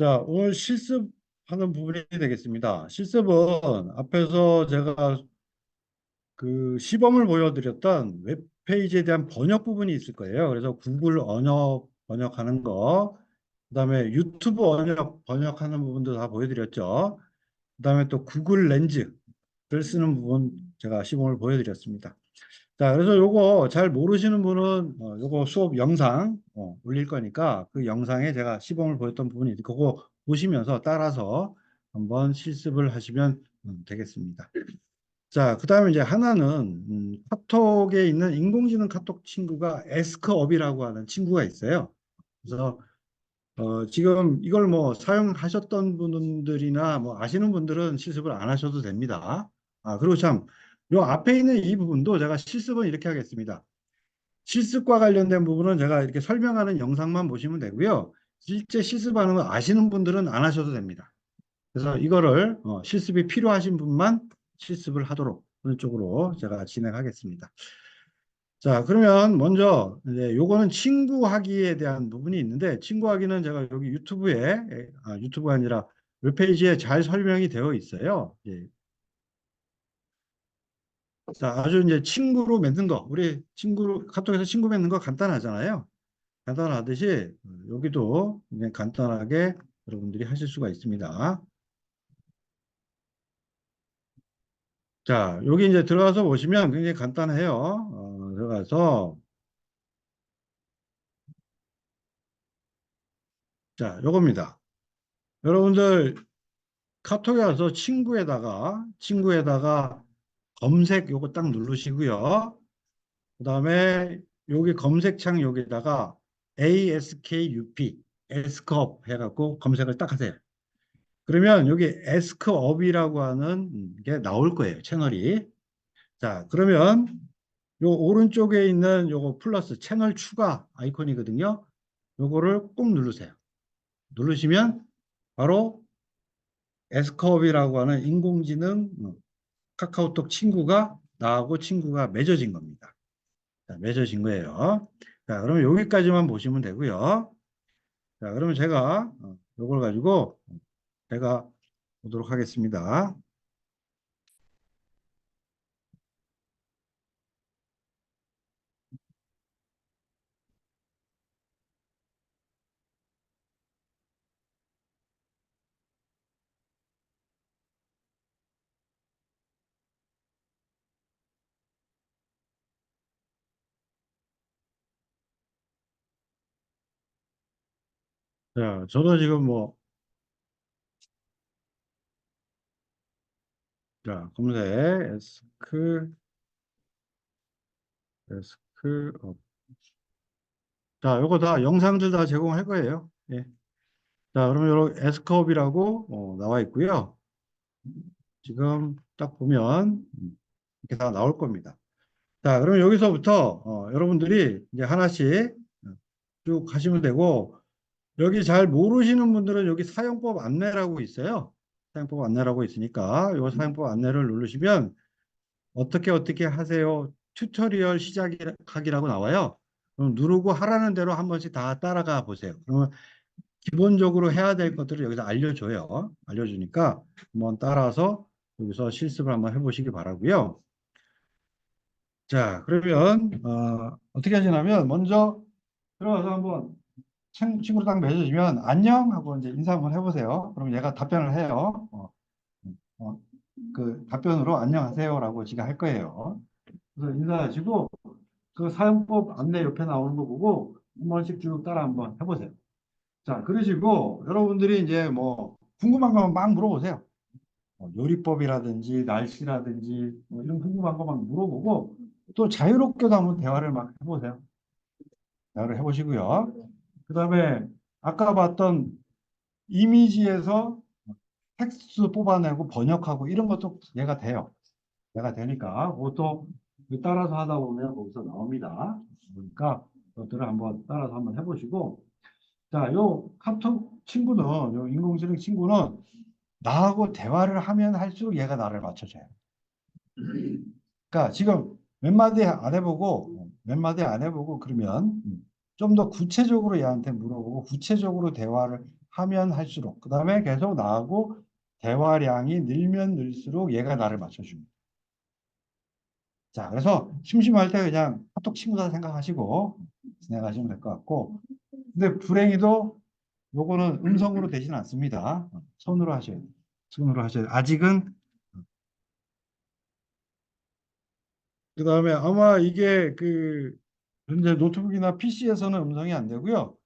자, 오늘 실습하는 부분이 되겠습니다. 실습은 앞에서 제가 그 시범을 보여드렸던 웹페이지에 대한 번역 부분이 있을 거예요. 그래서 구글 언어 번역하는 거, 그 다음에 유튜브 언어 번역하는 부분도 다 보여드렸죠. 그 다음에 또 구글 렌즈를 쓰는 부분 제가 시범을 보여드렸습니다. 자, 그래서 요거 잘 모르시는 분은 어, 요거 수업 영상 어, 올릴 거니까 그 영상에 제가 시범을 보였던 부분이 그거 보시면서 따라서 한번 실습을 하시면 음, 되겠습니다. 자, 그 다음에 이제 하나는 음, 카톡에 있는 인공지능 카톡 친구가 에스크업이라고 하는 친구가 있어요. 그래서 어, 지금 이걸 뭐 사용하셨던 분들이나 뭐 아시는 분들은 실습을 안 하셔도 됩니다. 아, 그리고 참, 요 앞에 있는 이 부분도 제가 실습은 이렇게 하겠습니다. 실습과 관련된 부분은 제가 이렇게 설명하는 영상만 보시면 되고요. 실제 실습하는 거 아시는 분들은 안 하셔도 됩니다. 그래서 이거를 어, 실습이 필요하신 분만 실습을 하도록 그런 쪽으로 제가 진행하겠습니다. 자, 그러면 먼저 이제 요거는 친구하기에 대한 부분이 있는데 친구하기는 제가 여기 유튜브에 아, 유튜브가 아니라 웹페이지에 잘 설명이 되어 있어요. 예. 자, 아주 이제 친구로 맺는 거, 우리 친구로 카톡에서 친구 맺는 거 간단하잖아요. 간단하듯이 여기도 그냥 간단하게 여러분들이 하실 수가 있습니다. 자, 여기 이제 들어가서 보시면 굉장히 간단해요. 어, 들어가서 자, 요겁니다. 여러분들 카톡에 와서 친구에다가 친구에다가 검색 요거 딱 누르시고요. 그 다음에 여기 검색창 여기다가 ASKUP, 에스크업 해갖고 검색을 딱 하세요. 그러면 여기 에스크업이라고 하는 게 나올 거예요. 채널이. 자, 그러면 요 오른쪽에 있는 요거 플러스 채널 추가 아이콘이거든요. 요거를 꼭 누르세요. 누르시면 바로 에스크업이라고 하는 인공지능 카카오톡 친구가 나하고 친구가 맺어진 겁니다. 자, 맺어진 거예요. 자, 그러면 여기까지만 보시면 되고요. 자, 그러면 제가 이걸 가지고 제가 보도록 하겠습니다. 자, 저도 지금 뭐, 자, 검색, 에스크, 에스크, 업. 자, 요거 다 영상들 다 제공할 거예요. 예. 자, 그러면 요런 에스크업이라고 어, 나와 있고요. 지금 딱 보면 음, 이렇게 다 나올 겁니다. 자, 그러면 여기서부터 어, 여러분들이 이제 하나씩 쭉 하시면 되고 여기 잘 모르시는 분들은 여기 사용법 안내라고 있어요. 사용법 안내라고 있으니까 이 사용법 안내를 누르시면 어떻게 어떻게 하세요. 튜토리얼 시작하기라고 나와요. 그럼 누르고 하라는 대로 한 번씩 다 따라가 보세요. 그러면 기본적으로 해야 될 것들을 여기서 알려줘요. 알려주니까 한번 따라서 여기서 실습을 한번 해보시기 바라고요. 자, 그러면 어, 어떻게 하시냐면 먼저 들어가서 한번 친, 친구로 딱 맺어주면 안녕 하고 이제 인사 한번 해보세요. 그럼 얘가 답변을 해요. 어, 어, 그 답변으로 안녕하세요라고 지가 할 거예요. 그래서 인사하시고 그 사용법 안내 옆에 나오는 거 보고 한 번씩 쭉 따라 한번 해보세요. 자, 그러시고 여러분들이 이제 뭐 궁금한 거만 막 물어보세요. 뭐 요리법이라든지 날씨라든지 뭐 이런 궁금한 거막 물어보고 또 자유롭게도 한번 대화를 막 해보세요. 대화를 해보시고요. 그 다음에 아까 봤던 이미지에서 텍스트 뽑아내고 번역하고 이런 것도 얘가 돼요. 얘가 되니까 그것도 따라서 하다 보면 거기서 나옵니다. 그러니까 그것들을 한번 따라서 한번 해보시고 자, 요 카톡 친구는 요 인공지능 친구는 나하고 대화를 하면 할수록 얘가 나를 맞춰줘요. 그러니까 지금 몇 마디 안 해보고 몇 마디 안 해보고 그러면 좀 더 구체적으로 얘한테 물어보고 구체적으로 대화를 하면 할수록 그 다음에 계속 나하고 대화량이 늘면 늘수록 얘가 나를 맞춰줍니다. 자, 그래서 심심할 때 그냥 카톡 친구다 생각하시고 진행하시면 될 것 같고 근데 불행히도 요거는 음성으로 되지는 않습니다. 손으로 하셔야 돼요. 손으로 하셔야 돼요. 아직은 그 다음에 아마 이게 그 현재 노트북이나 PC에서는 음성이 안 되고요.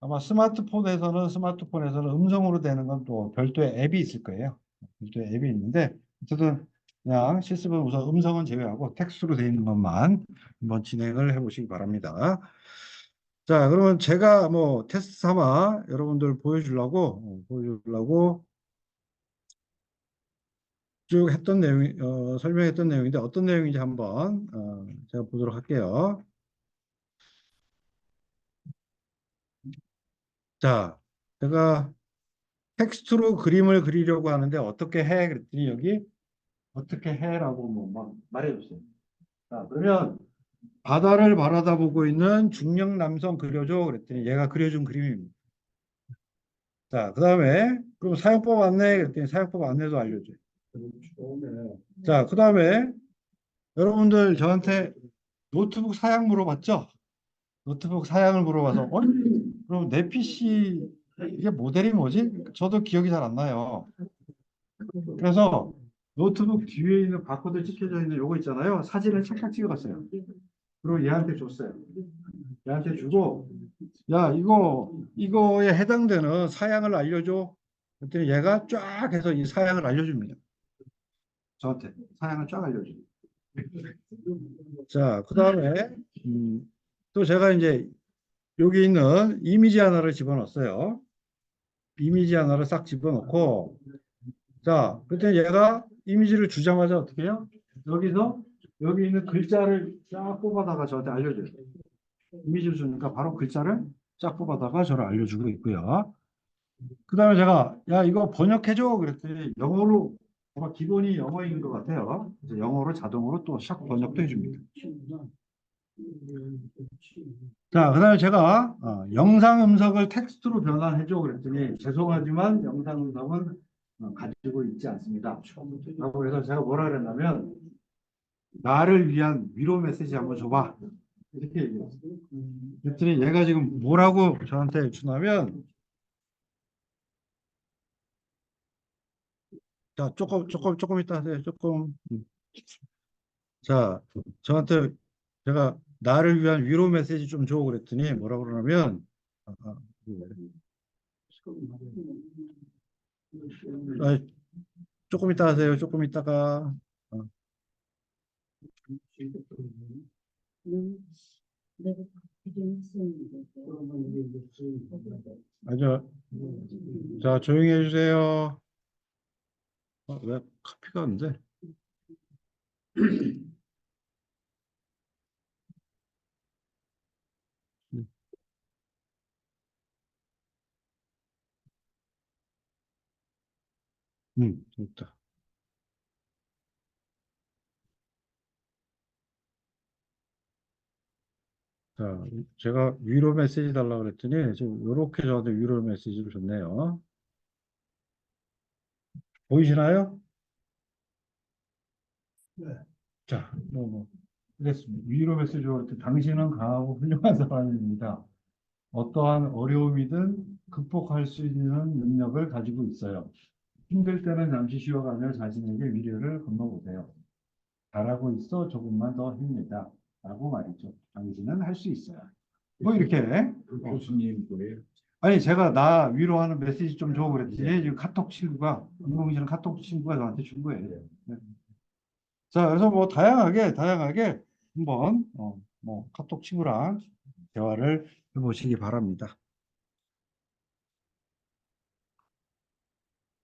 아마 스마트폰에서는 스마트폰에서는 음성으로 되는 건 또 별도의 앱이 있을 거예요. 별도의 앱이 있는데 어쨌든 그냥 실습은 우선 음성은 제외하고 텍스트로 되어 있는 것만 한번 진행을 해보시기 바랍니다. 자, 그러면 제가 뭐 테스트 삼아 여러분들 보여주려고 어, 보여주려고 쭉 했던 내용, 어, 설명했던 내용인데 어떤 내용인지 한번 어, 제가 보도록 할게요. 자, 제가 텍스트로 그림을 그리려고 하는데 어떻게 해? 그랬더니 여기 어떻게 해 라고 뭐 막 말해줬어요. 자, 그러면 바다를 바라다 보고 있는 중년 남성 그려줘. 그랬더니 얘가 그려준 그림입니다. 자, 그 다음에 그럼 사용법 안내 그랬더니 사용법 안내도 알려줘요. 자, 그 다음에 여러분들 저한테 노트북 사양 물어봤죠? 노트북 사양을 물어봐서 어? 그럼 내 PC 이게 모델이 뭐지? 저도 기억이 잘 안 나요. 그래서 노트북 뒤에 있는 바코드 찍혀져 있는 요거 있잖아요. 사진을 착착 찍어갔어요. 그리고 얘한테 줬어요. 얘한테 주고 야 이거 이거에 해당되는 사양을 알려줘. 그랬더니 얘가 쫙 해서 이 사양을 알려줍니다. 저한테 사양을 쫙 알려줘. 자, 그 다음에 음, 또 제가 이제 여기 있는 이미지 하나를 집어넣었어요. 이미지 하나를 싹 집어넣고 자, 그때 얘가 이미지를 주자마자 어떻게 해요? 여기서 여기 있는 글자를 쫙 뽑아다가 저한테 알려줘요. 이미지를 주니까 바로 글자를 쫙 뽑아다가 저를 알려주고 있고요. 그 다음에 제가 야 이거 번역해줘 그랬더니 영어로 아마 기본이 영어인 것 같아요. 그래서 영어로 자동으로 또 샥 번역도 해줍니다. 자, 그 다음에 제가 어, 영상 음성을 텍스트로 변환해줘 그랬더니 죄송하지만 영상 음성은 어, 가지고 있지 않습니다. 라고 해서 제가 뭐라 그랬냐면 나를 위한 위로 메시지 한번 줘봐. 이렇게 얘기했어요. 그랬더니 얘가 지금 뭐라고 저한테 주냐면 자, 조금, 조금, 조금 이따 하세요. 조금. 음. 자, 저한테 제가 나를 위한 위로 메시지 좀 줘 그랬더니 뭐라고 그러냐면 아, 아, 아, 조금 이따 하세요. 조금 이따가. 어. 아주 자 조용히 해주세요. 어, 왜 카피가 안 돼? 음, 됐다. 자, 제가 위로 메시지 달라고 그랬더니 지금 이렇게 저한테 위로 메시지를 줬네요. 보이시나요? 네. 자, 뭐, 뭐, 그랬습니다. 위로 메시지 올때 당신은 강하고 훌륭한 사람입니다. 어떠한 어려움이든 극복할 수 있는 능력을 가지고 있어요. 힘들 때는 잠시 쉬어가며 자신에게 위로를 건너보세요. 잘하고 있어 조금만 더 힘내자. 라고 말이죠. 당신은 할 수 있어요. 뭐 이렇게. 교수님 거예요. 아니 제가 나 위로하는 메시지 좀 줘 그랬더니 지금 카톡 친구가 운동실은 카톡 친구가 저한테 준 거예요. 네. 자 그래서 뭐 다양하게 다양하게 한번 어, 뭐 카톡 친구랑 대화를 해보시기 바랍니다.